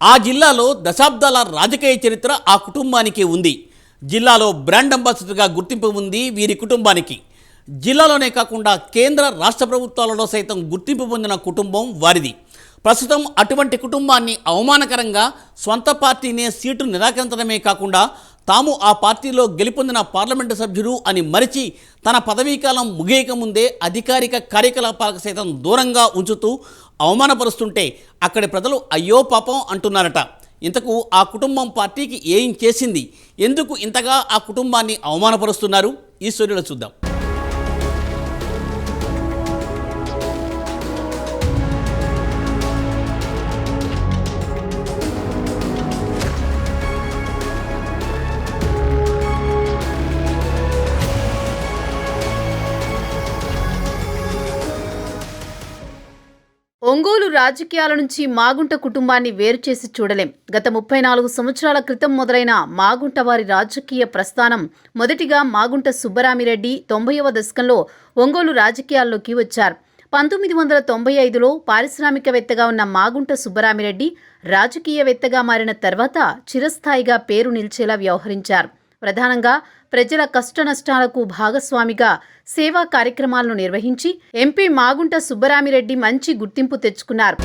ఆ జిల్లాలో దశాబ్దాల రాజకీయ చరిత్ర ఆ కుటుంబానికి ఉంది. జిల్లాలో బ్రాండ్ అంబాసిడర్గా గుర్తింపు ఉంది వీరి కుటుంబానికి. జిల్లాలోనే కాకుండా కేంద్ర రాష్ట్ర ప్రభుత్వాలలో సైతం గుర్తింపు పొందిన కుటుంబం వారిది. ప్రస్తుతం అటువంటి కుటుంబాన్ని అవమానకరంగా స్వంత పార్టీనే సీటు నిరాకరించడమే కాకుండా తాము ఆ పార్టీలో గెలుపొందిన పార్లమెంటు సభ్యుడు అని మరిచి తన పదవీకాలం ముగియకముందే అధికారిక కార్యకలాపాలకు సైతం దూరంగా ఉంచుతూ అవమానపరుస్తుంటే అక్కడి ప్రజలు అయ్యో పాపం అంటున్నారట. ఇంతకు ఆ కుటుంబం పార్టీకి ఏం చేసింది? ఎందుకు ఇంతగా ఆ కుటుంబాన్ని అవమానపరుస్తున్నారు? ఈ చూద్దాం. రాజకీయాల నుంచి మాగుంట కుటుంబాన్ని వేరు చేసి చూడలేం. గత ముప్పై నాలుగు సంవత్సరాల క్రితం మొదలైన మాగుంట వారి రాజకీయ ప్రస్థానం మొదటిగా మాగుంట సుబ్బరామిరెడ్డి తొంభైవ దశకంలో ఒంగోలు రాజకీయాల్లోకి వచ్చారు. పంతొమ్మిది వందల తొంభై ఐదులో పారిశ్రామికవేత్తగా ఉన్న మాగుంట సుబ్బరామిరెడ్డి రాజకీయవేత్తగా మారిన తర్వాత చిరస్థాయిగా పేరు నిలిచేలా వ్యవహరించారు. ప్రధానంగా ప్రజల కష్టనష్టాలకు భాగస్వామిగా సేవా కార్యక్రమాలను నిర్వహించి ఎంపీ మాగుంట సుబ్బరామిరెడ్డి మంచి గుర్తింపు తెచ్చుకున్నారు.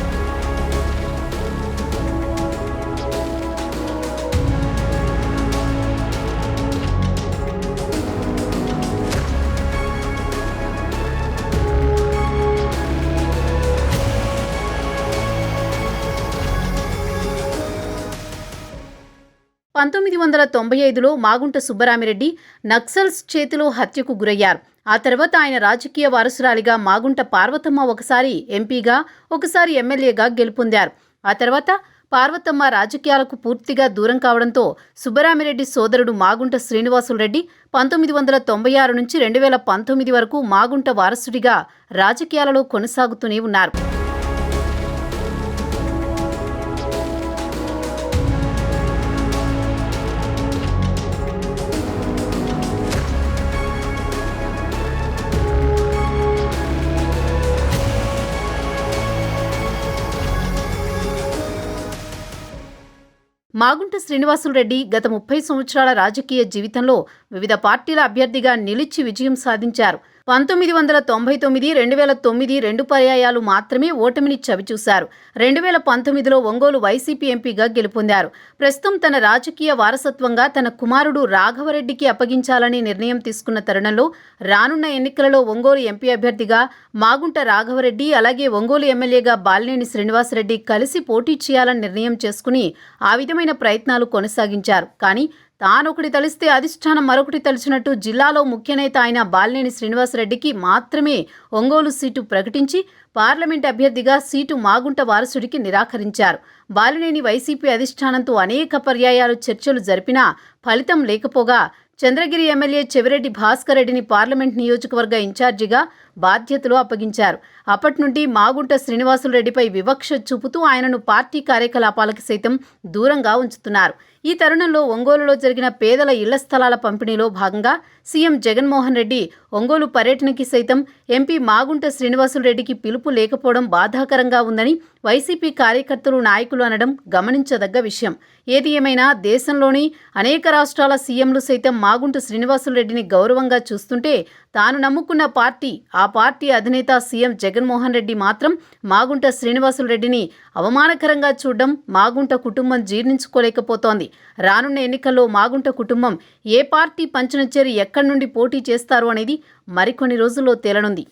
పంతొమ్మిది వందల తొంభై ఐదులో మాగుంట సుబ్బరామిరెడ్డి నక్సల్స్ చేతిలో హత్యకు గురయ్యారు. ఆ తర్వాత ఆయన రాజకీయ వారసురాలిగా మాగుంట పార్వతమ్మ ఒకసారి ఎంపీగా ఒకసారి ఎమ్మెల్యేగా గెలుపొందారు. ఆ తర్వాత పార్వతమ్మ రాజకీయాలకు పూర్తిగా దూరం కావడంతో సుబ్బరామిరెడ్డి సోదరుడు మాగుంట శ్రీనివాసులరెడ్డి పంతొమ్మిది వందల తొంభై ఆరు నుంచి రెండు వేల పంతొమ్మిది వరకు మాగుంట వారసుడిగా రాజకీయాలలో కొనసాగుతూనే ఉన్నారు. మాగుంట శ్రీనివాసులరెడ్డి గత ముప్పై సంవత్సరాల రాజకీయ జీవితంలో వివిధ పార్టీల అభ్యర్థిగా నిలిచి విజయం సాధించారు. పంతొమ్మిది వందల తొంభై తొమ్మిది రెండు వేల తొమ్మిది రెండు పర్యాయాలు మాత్రమే ఓటమిని చవిచూశారు. రెండు వేల పంతొమ్మిదిలో ఒంగోలు వైసీపీ ఎంపీగా గెలుపొందారు. ప్రస్తుతం తన రాజకీయ వారసత్వంగా తన కుమారుడు రాఘవరెడ్డికి అప్పగించాలని నిర్ణయం తీసుకున్న తరుణంలో రానున్న ఎన్నికలలో ఒంగోలు ఎంపీ అభ్యర్థిగా మాగుంట రాఘవరెడ్డి అలాగే ఒంగోలు ఎమ్మెల్యేగా బాలినేని శ్రీనివాసరెడ్డి కలిసి పోటీ చేయాలని నిర్ణయం చేసుకుని ఆ విధమైన ప్రయత్నాలు కొనసాగించారు. కానీ తానొకటి తలిస్తే అధిష్టానం మరొకటి తలిచినట్టు జిల్లాలో ముఖ్యనేత అయిన బాలినేని శ్రీనివాసరెడ్డికి మాత్రమే ఒంగోలు సీటు ప్రకటించి పార్లమెంట్ అభ్యర్థిగా సీటు మాగుంట వారసుడికి నిరాకరించారు. బాలినేని వైసీపీ అధిష్టానంతో అనేక పర్యాయాలు చర్చలు జరిపినా ఫలితం లేకపోగా చంద్రగిరి ఎమ్మెల్యే చెవిరెడ్డి భాస్కర్ రెడ్డిని పార్లమెంట్ నియోజకవర్గ ఇన్ఛార్జిగా బాధ్యతలు అప్పగించారు. అప్పటి నుండి మాగుంట శ్రీనివాసులరెడ్డిపై వివక్ష చూపుతూ ఆయనను పార్టీ కార్యకలాపాలకు సైతం దూరంగా ఉంచుతున్నారు. ఈ తరుణంలో ఒంగోలులో జరిగిన పేదల ఇళ్ళ స్థలాల పంపిణీలో భాగంగా సీఎం జగన్మోహన్ రెడ్డి ఒంగోలు పర్యటనకి సైతం ఎంపీ మాగుంట శ్రీనివాసులరెడ్డికి పిలుపు లేకపోవడం బాధాకరంగా ఉందని వైసీపీ కార్యకర్తలు నాయకులు అనడం గమనించదగ్గ విషయం. ఏది ఏమైనా దేశంలోని అనేక రాష్ట్రాల సీఎంలు సైతం మాగుంట శ్రీనివాసులరెడ్డిని గౌరవంగా చూస్తుంటే తాను నమ్ముకున్న పార్టీ ఆ పార్టీ అధినేత సీఎం జగన్మోహన్ రెడ్డి మాత్రం మాగుంట శ్రీనివాసులరెడ్డిని అవమానకరంగా చూడడం మాగుంట కుటుంబం జీర్ణించుకోలేకపోతోంది. రానున్న ఎన్నికల్లో మాగుంట కుటుంబం ఏ పార్టీ పంచన చేరి ఎక్కడి నుండి పోటీ చేస్తారు అనేది మరికొన్ని రోజుల్లో తేలనుంది.